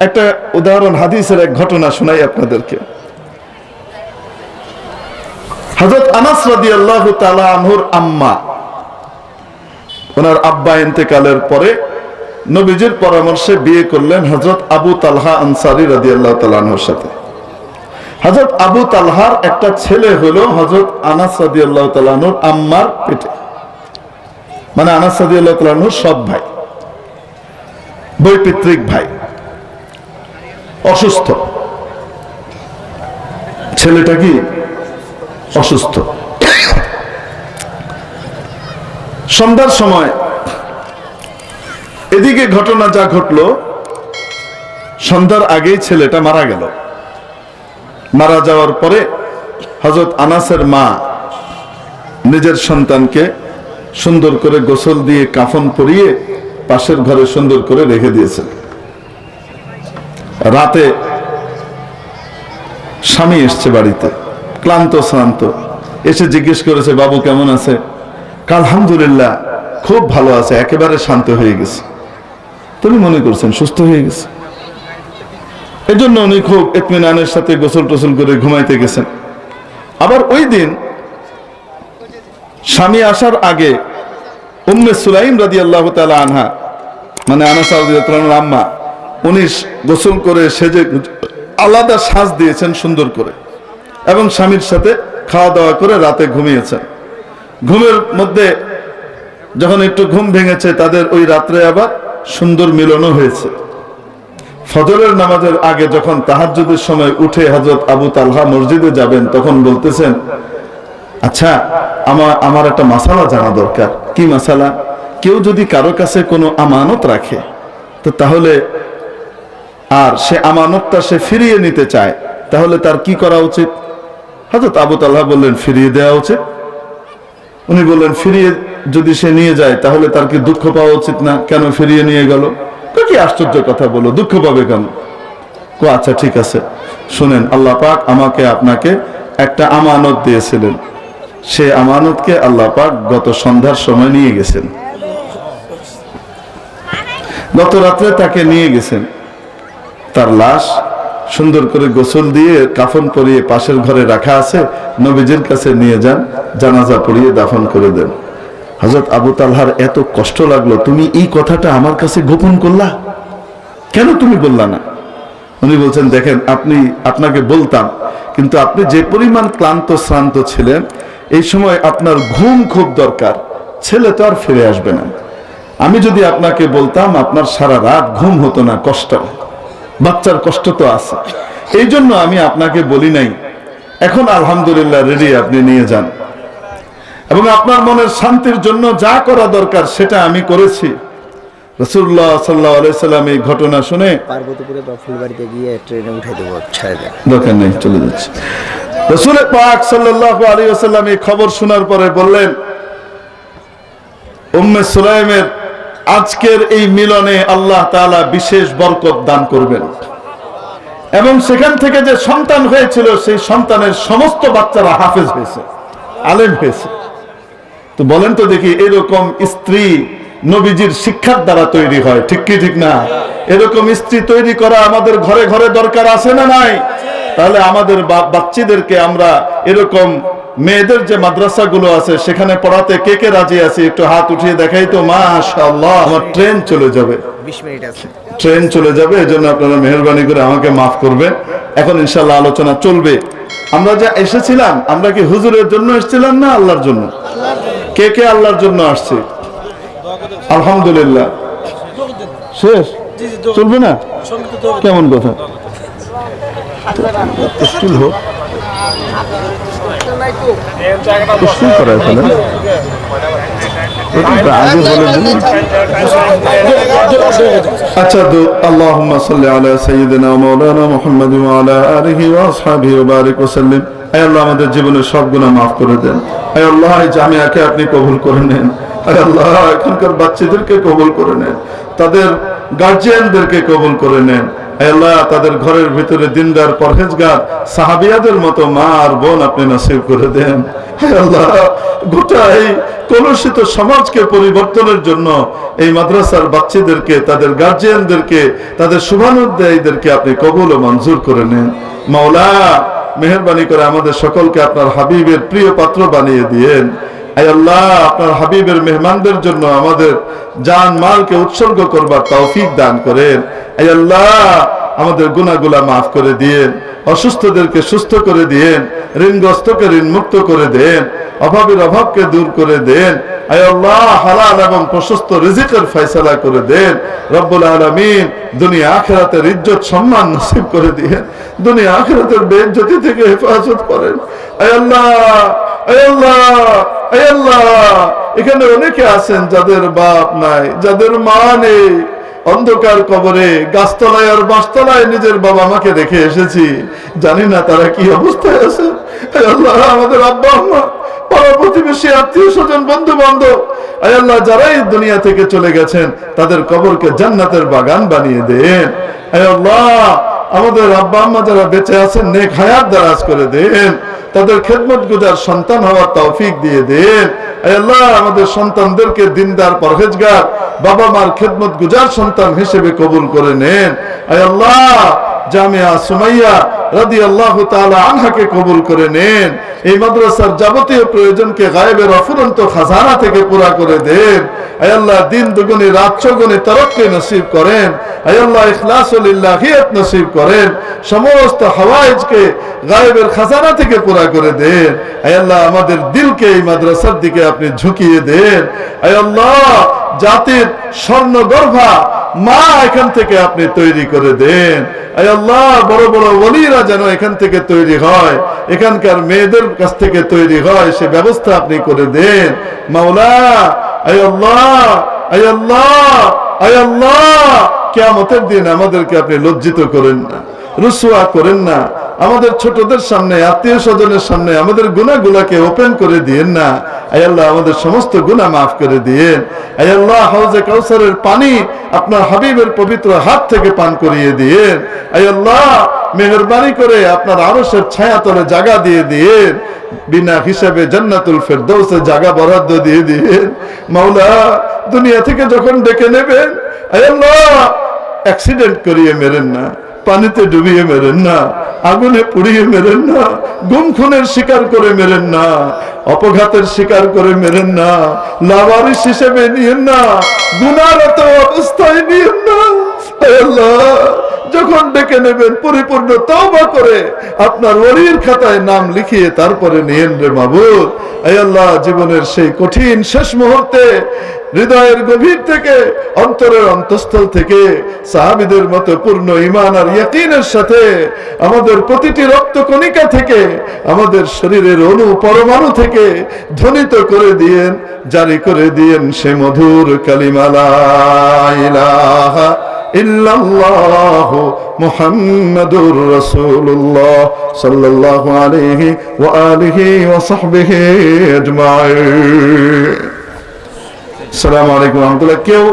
একটা উদাহরণ হাদিসের এক ঘটনা শোনাই আপনাদেরকে। হজরত আনাস রাদি আল্লাহ আনহুর আম্মা, ওনার আব্বা ইন্তেকালের পরে নবীজির পরামর্শে বিয়ে করলেন হজরত আবু তালহা আনসারি রাদি আল্লাহ তালাহুর সাথে। হজরত আবু তালহার একটা ছেলে হলো হজরত আনাস রাদি আল্লাহ তালাহুর আম্মার পেটে। মানে আনাস রাদি আল্লাহ তালাহুর সব ভাই। বৈপিত্রিক ভাই। অসুস্থ। ছেলেটা কি? অসুস্থ। সন্ধ্যার সময় এদিকে ঘটনা যা ঘটলো, সন্ধ্যার আগেই ছেলেটা মারা গেল। মারা যাওয়ার পরে হজরত আনাসের মা নিজের সন্তানকে সুন্দর করে গোসল দিয়ে কাফন পরিয়ে পাশের ঘরে সুন্দর করে রেখে দিয়েছেন। রাতে স্বামী এসছে বাড়িতে, ক্লান্ত, শ্রান্ত। এসে জিজ্ঞেস করেছে, বাবু, কেমন আছে? আলহামদুলিল্লাহ, খুব ভালো আছে, একেবারে শান্ত হয়ে গেছে। তুমি মনে করছেন, সুস্থ হয়ে গেছে? এজন্য উনি খুব এতমিনানের সাথে গোসল টোসল করে ঘুমাইতে গেছেন। আবার ওই দিন স্বামী আসার আগে উম্মে সুলাইম রাদি আল্লাহ আনহা মানে আনাসা আম্মা উনি গোসল করে সেজে আলাদা সাজ দিয়েছেন সুন্দর করে। এবং স্বামীর সাথে খাওয়া দাওয়া করে রাতে ঘুমিয়েছেন। ঘুমের মধ্যে যখন একটু ঘুম ভেঙেছে, তাদের ওই রাত্রে আবার সুন্দর মিলনও হয়েছে। ফজরের নামাজের আগে যখন তাহাজ্জুদের সময় উঠে হজরত আবু তালহা মসজিদে যাবেন, তখন বলতেছেন আচ্ছা আমার আমার একটা মাসালা জানা দরকার। কি মাসালা? কেউ যদি কারও কাছে কোনো আমানত রাখে, তো তাহলে আর সে আমানতটা সে ফিরিয়ে নিতে চায়, তাহলে তার কি করা উচিত? হজরত আবু তাল্লাহ বললেন, ফিরিয়ে দেওয়া উচিত? উনি বললেন, ফিরিয়ে যদি সে নিয়ে যায়, তাহলে তার কি দুঃখ পাওয়া উচিত না? কেন ফিরিয়ে নিয়ে গেল? কি আশ্চর্য কথা বলো দুঃখ পাবে কেন? কো আচ্ছা ঠিক আছে। শুনেন, আল্লাহ পাক আমাকে আপনাকে একটা আমানত দিয়েছিলেন। সে আমানতকে আল্লাহ পাক গত সন্ধ্যার সময় নিয়ে গেছেন। গত রাত্রে তাকে নিয়ে গেছেন। তার লাশ সুন্দর করে গোসল দিয়ে কাফন পরিয়ে পাশের ঘরে রাখা আছে। নবীজির কাছে নিয়ে যান, জানাজা পরিয়ে দাফন করে দেন। হজরত আবু তালহার এত কষ্ট লাগল, তুমি এই কথাটা আমার কাছে গোপন করলা? কেন তুমি বললা না? উনি বলছেন, দেখেন, আপনি, আপনাকে বলতাম, কিন্তু আপনি যে পরিমাণ ক্লান্ত, শ্রান্ত ছিলেন, এই সময় আপনার ঘুম খুব দরকার। ছেলে তো আর ফিরে আসবে না। আমি যদি আপনাকে বলতাম, আপনার সারা রাত ঘুম হতো না, কষ্ট বাচ্চার কষ্ট তো আছে। এই জন্য আমি আপনাকে বলি নাই এখন আলহামদুলিল্লাহ রেডি আপনি নিয়ে যান। এবং আপনার মনের শান্তির জন্য যা করা দরকার সেটা আমি করেছি। রসুল্লাহ সাল্লাহ সাল্লাম এই ঘটনা শুনে পার্বতীপুরে বা ফুলবাড়িতে গিয়ে ট্রেনে উঠে দেবো ছেড়ে দেন। দরকার নেই চলে যাচ্ছে। রসুল পাক সাল্লাহ আলী আসাল্লাম এই খবর শোনার পরে বললেন উম্মে সুলাইমের আজকের এই মিলনে আল্লাহ তাআলা বিশেষ বরকত দান করবেন। এবং সেখান থেকে যে সন্তান হয়েছিল, সেই সন্তানের সমস্ত বাচ্চারা হাফেজ হয়েছে, আলেম হয়েছে। তো বলেন তো দেখি, এরকম স্ত্রী নবীজির শিক্ষার দ্বারা তৈরি হয়, ঠিক কি ঠিক না? এরকম স্ত্রী তৈরি করা আমাদের ঘরে ঘরে দরকার আছে না নাই? তাহলে আমাদের বাচ্চাদেরকে আমরা এরকম মেয়েদের যে মাদ্রাসাগুলো আছে সেখানে পড়াতে কে কে রাজি আছে? একটু হাত উঠিয়ে দেখাই তো মাশাআল্লাহ আমার ট্রেন চলে যাবে। বিশ মিনিট আছে। ট্রেন চলে যাবে এই জন্য আপনারা মেহরবানি করে আমাকে মাফ করবেন। এখন ইনশাল্লাহ আলোচনা চলবে। আমরা যা এসেছিলাম আমরা কি হুজুরের জন্য এসেছিলাম না আল্লাহর জন্য? কে কে আল্লাহর জন্য আসছে? আলহামদুলিল্লাহ। শেষ? চলবে না? কেমন কথা? হোক। দিন। আচ্ছা আমাদের জীবনের সব গুনাহ maaf করে দেন। আল্লাহ জামিয়াকে আপনি কবুল করে নেন। আল্লাহ, এখানকার বাচ্চাদেরকে কবুল করে নেন। তাদের গার্জিয়ানদেরকে কবুল করে নেন। আল্লাহ তাদের ঘরের ভিতরে দিনদার পরহেজগার, সাহাবিয়াদের মতো মা আর বোন আপনি নসিব করে দেন। আল্লাহ কলুষিত সমাজকে পরিবর্তনের জন্য এই মাদ্রাসার বাচ্চাদেরকে, তাদের গার্জিয়ানদেরকে তাদের শুভানুদ্দায়ীদেরকে আপনি কবুল ও মঞ্জুর করে নেন। মাওলা, মেহরবানি করে আমাদের সকলকে আপনার হাবিবের প্রিয় পাত্র বানিয়ে দিয়েন। আপনার হাবিবের মেহমানদের জন্য আমাদের জান মালকে উৎসর্গ করবার তৌফিক দান করেন। আল্লাহ, আমাদের গুনাহগুলা মাফ করে দিয়েন, অসুস্থদেরকে সুস্থ করে দিয়েন, ঋণগ্রস্তকে ঋণ মুক্ত করে দেন, অভাবের অভাবকে দূর করে দেন। আল্লাহ, হালাল এবং প্রশস্ত রিজিকের ফয়সালা করে দেন। রব্বুল আলামিন দুনিয়া আখেরাতের ইজ্জত, সম্মান নসিব করে দিয়েন। দুনিয়া আখেরাতের বেজ্জতি থেকে হেফাজত করেন। আল্লাহ আল্লাহ এখানে অনেকে আছেন যাদের বাপ নাই, যাদের মা নেই। অন্ধকার কবরে, গাছতলায় আর বাঁশতলায় নিজের বাবা মাকে রেখে এসেছি। জানি না তারা কি অবস্থায় আছে আমাদের আব্বা আম্মা প্রতিবেশী, আত্মীয় স্বজন বন্ধু বান্ধব আল্লাহ, যারাই দুনিয়া থেকে চলে গেছেন, তাদের কবরকে জান্নাতের বাগান বানিয়ে দেন। আল্লাহ আমাদের আব্বা আম্মা যারা বেঁচে আছেন, নেক হায়াত দারাজ করে দেন। তাদের খেদমত গুজার সন্তান হওয়ার তৌফিক দিয়ে দেন। আল্লাহ, আমাদের সন্তানদেরকে দিনদার পরহেজগার, বাবা মার খেদমত গুজার সন্তান হিসেবে কবুল করে নেন। আল্লাহ, জামিয়া সুমাইয়া রাদি আল্লাহ আনহাকে কবুল করে নেন। এই মাদ্রাসার যাবতীয় প্রয়োজনকে গায়েবের অফুরন্ত খাজানা থেকে পুরা করে দেন। আল্লাহ, দিন দুগুনি রাত চৌগুনি তরক্কি নসিব করেন। আল্লাহ ইখলাসুলিল্লাহিয়াত নসিব করেন। সমস্ত হাওয়াইজকে গায়েবের খাজানা থেকে পুরা করে দেন। আল্লাহ, আমাদের দিলকে এই মাদ্রাসার দিকে আপনি ঝুঁকিয়ে দেন। আল্লাহ, জাতির স্বর্ণ গর্ভা মা এখান থেকে আপনি তৈরি করে দেন। আল্লাহ, বড় বড় ওলিরা যেন এখান থেকে তৈরি হয়, এখানকার মেয়েদের কাছ থেকে তৈরি হয়, সে ব্যবস্থা আপনি করে দেন। মাওলা আল্লাহ আল্লাহ আল্লাহ কেয়ামতের দিন আমাদেরকে আপনি লজ্জিত করেন না রুসুয়া করেন না, আমাদের ছোটদের সামনে আত্মীয় স্বজনের সামনে আমাদের গুণাগুলাকে ওপেন করে দিয়েন না। আল্লাহ, আমাদের সমস্ত গুণা মাফ করে দিয়েন। আল্লাহ হাউজে কাউসারের পানি আপনার হাবিবের পবিত্র হাত থেকে পান করিয়ে দিয়েন। আল্লাহ, মেহরবানি করে আপনার আরসের ছায়া তলে জায়গা দিয়ে দিয়েন। বিনা হিসাবে জান্নাতুল ফেরদৌসে জায়গা বরাদ্দ দিয়ে দিয়েন। মাওলা, দুনিয়া থেকে যখন ডেকে নেবেন আল্লাহ অ্যাক্সিডেন্ট করিয়ে মেরেন না পানিতে ডুবিয়ে মেরেন না আগুনে পুড়িয়ে মেরেন না গুম খুনের শিকার করে মেরেন না অপঘাতের শিকার করে মেরেন না লাভারিস হিসেবে নিয়েন না গুণারত অবস্থায় নিয়েন না আল্লাহ যখন ডেকে নেবেন, পরিপূর্ণ তওবা করে আপনার ওরির খাতায় নাম লিখিয়ে তারপরে নিয়েন রে মাবুদ। আয় আল্লাহ, জীবনের সেই কঠিন শেষ মুহূর্তে, হৃদয়ের গভীর থেকে, অন্তরের অন্তঃস্থল থেকে, সাহাবিদের মতো পূর্ণ ইমান আর ইয়াকিনের সাথে, আমাদের প্রতিটি রক্ত কণিকা থেকে, আমাদের শরীরের অনু পরমাণু থেকে ধ্বনিত করে দিয়েন, জারি করে দিয়েন সে মধুর কালিমালা ইলাহা ইল্লাল্লাহ মুহাম্মাদুর রাসূলুল্লাহ সাল্লাল্লাহু আলাইহি ওয়া আলিহি ওয়া সাহবিহি আজমাইন আসসালামু আলাইকুম রহমতুল্লাহ কেউ